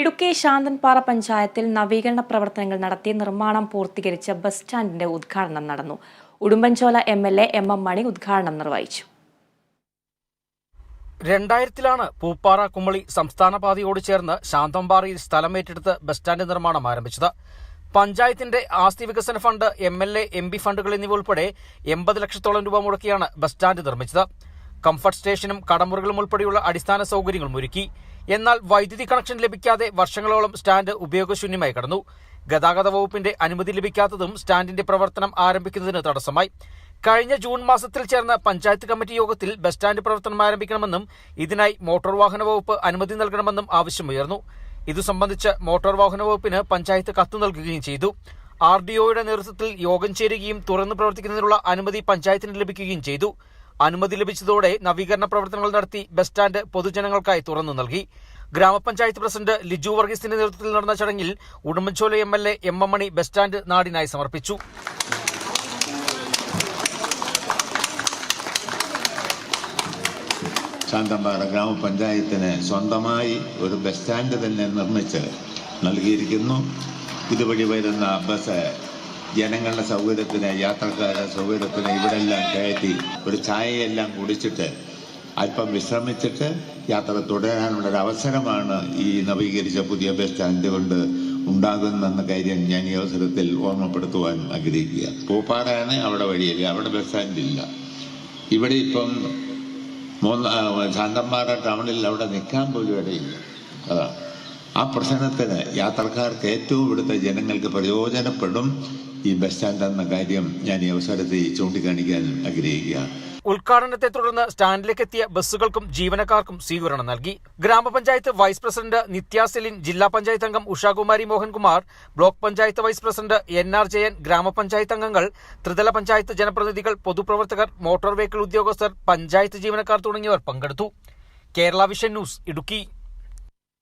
ഇടുക്കി ശാന്തൻപാറ പഞ്ചായത്തിൽ നവീകരണ പ്രവർത്തനങ്ങൾ നടത്തി നിർമ്മാണം പൂർത്തീകരിച്ച ബസ് സ്റ്റാൻഡിന്റെ ഉദ്ഘാടനം നടന്നു. Udumbanchola M L A M M Mani ഉദ്ഘാടനം നിർവഹിച്ചു. രണ്ടായിരത്തിലാണ് പൂപ്പാറ കുമളി സംസ്ഥാന പാതയോട് ചേർന്ന് ശാന്തമ്പാറയിൽ സ്ഥലമേറ്റെടുത്ത് ബസ് സ്റ്റാൻഡ് നിർമ്മാണം ആരംഭിച്ചത്. പഞ്ചായത്തിന്റെ ആസ്തി വികസന fund M L A M P ഫണ്ടുകൾ എന്നിവ ഉൾപ്പെടെ എൺപത് ലക്ഷത്തോളം രൂപ മുടക്കിയാണ് ബസ് സ്റ്റാൻഡ് നിർമ്മിച്ചത്. കംഫർട്ട് സ്റ്റേഷനും കടമുറികളും ഉൾപ്പെടെയുള്ള അടിസ്ഥാന സൗകര്യങ്ങളും ഒരുക്കി. എന്നാൽ വൈദ്യുതി കണക്ഷൻ ലഭിക്കാതെ വർഷങ്ങളോളം സ്റ്റാൻഡ് ഉപയോഗശൂന്യമായി കടന്നു. ഗതാഗത വകുപ്പിന്റെ അനുമതി ലഭിക്കാത്തതും സ്റ്റാൻഡിന്റെ പ്രവർത്തനം ആരംഭിക്കുന്നതിന് തടസ്സമായി. കഴിഞ്ഞ ജൂൺ മാസത്തിൽ ചേർന്ന പഞ്ചായത്ത് കമ്മിറ്റി യോഗത്തിൽ ബസ് സ്റ്റാൻഡ് പ്രവർത്തനം ആരംഭിക്കണമെന്നും ഇതിനായി മോട്ടോർ വാഹന വകുപ്പ് അനുമതി നൽകണമെന്നും ആവശ്യമുയർന്നു. ഇതു സംബന്ധിച്ച് മോട്ടോർ വാഹന വകുപ്പിന് പഞ്ചായത്ത് കത്ത് നൽകുകയും ചെയ്തു. ആർ ഡി ഒയുടെ നേതൃത്വത്തിൽ യോഗം ചേരുകയും തുറന്നു പ്രവർത്തിക്കുന്നതിനുള്ള അനുമതി പഞ്ചായത്തിന് ലഭിക്കുകയും ചെയ്തു. അനുമതി ലഭിച്ചതോടെ നവീകരണ പ്രവർത്തനങ്ങൾ നടത്തി ബസ് സ്റ്റാൻഡ് പൊതുജനങ്ങൾക്കായി തുറന്നു നൽകി. ഗ്രാമപഞ്ചായത്ത് പ്രസിഡന്റ് ലിജു വർഗീസിന്റെ നേതൃത്വത്തിൽ നടന്ന ചടങ്ങിൽ Udumbanchola M L A M M Mani bus stand നാടിനായി സമർപ്പിച്ചു. ശാന്തമ്പാറ ഗ്രാമപഞ്ചായത്തിന് സ്വന്തമായി ഒരു ബസ് സ്റ്റാൻഡ് തന്നെ നിർമ്മിച്ച് നൽകിയിരിക്കുന്നു. ഇതുവഴി വരുന്ന ബസ് ജനങ്ങളുടെ സൗകര്യത്തിന് യാത്രക്കാരുടെ സൗകര്യത്തിന് ഇവിടെല്ലാം കയറ്റി ഒരു ചായയെല്ലാം കുടിച്ചിട്ട് അല്പം വിശ്രമിച്ചിട്ട് യാത്ര തുടരാനുള്ള ഒരു അവസരമാണ് ഈ നവീകരിച്ച പുതിയ ബസ് സ്റ്റാൻഡ് കൊണ്ട് ഉണ്ടാകുന്നെന്ന കാര്യം ഞാൻ ഈ അവസരത്തിൽ ഓർമ്മപ്പെടുത്തുവാൻ ആഗ്രഹിക്കുക. പൂപ്പാറയാണ് അവിടെ വഴിയില്ല? അവിടെ ബസ് സ്റ്റാൻഡ് ഇല്ല ഇവിടെ ഇപ്പം മൂന്ന് ആ, ടൗണിൽ അവിടെ നിൽക്കാൻ പോലും ഇടയില്ല. അതാണ് ആ പ്രശ്നത്തിന് യാത്രക്കാർക്ക് ഏറ്റവും ഇവിടുത്തെ ജനങ്ങൾക്ക് പ്രയോജനപ്പെടും ഈ ബസ് സ്റ്റാൻഡ് എന്ന കാര്യം ഞാൻ ഈ അവസരത്തിൽ ചൂണ്ടിക്കാണിക്കാൻ ആഗ്രഹിക്കുക. ഉദ്ഘാടനത്തെ തുടർന്ന് സ്റ്റാൻഡിലേക്ക് എത്തിയ ബസ്സുകൾക്കും ജീവനക്കാർക്കും സ്വീകരണം നൽകി. ഗ്രാമപഞ്ചായത്ത് വൈസ് പ്രസിഡന്റ് നിത്യ സെലിൻ ജില്ലാ പഞ്ചായത്ത് അംഗം Ushakumari Mohankumar block panchayat vice president N R Jayan ഗ്രാമപഞ്ചായത്ത് അംഗങ്ങൾ ത്രിതല പഞ്ചായത്ത് ജനപ്രതിനിധികൾ പൊതുപ്രവർത്തകർ മോട്ടോർ വെഹിക്കിൾ ഉദ്യോഗസ്ഥർ പഞ്ചായത്ത് ജീവനക്കാർ തുടങ്ങിയവർ പങ്കെടുത്തു. Kerala vision news Idukki.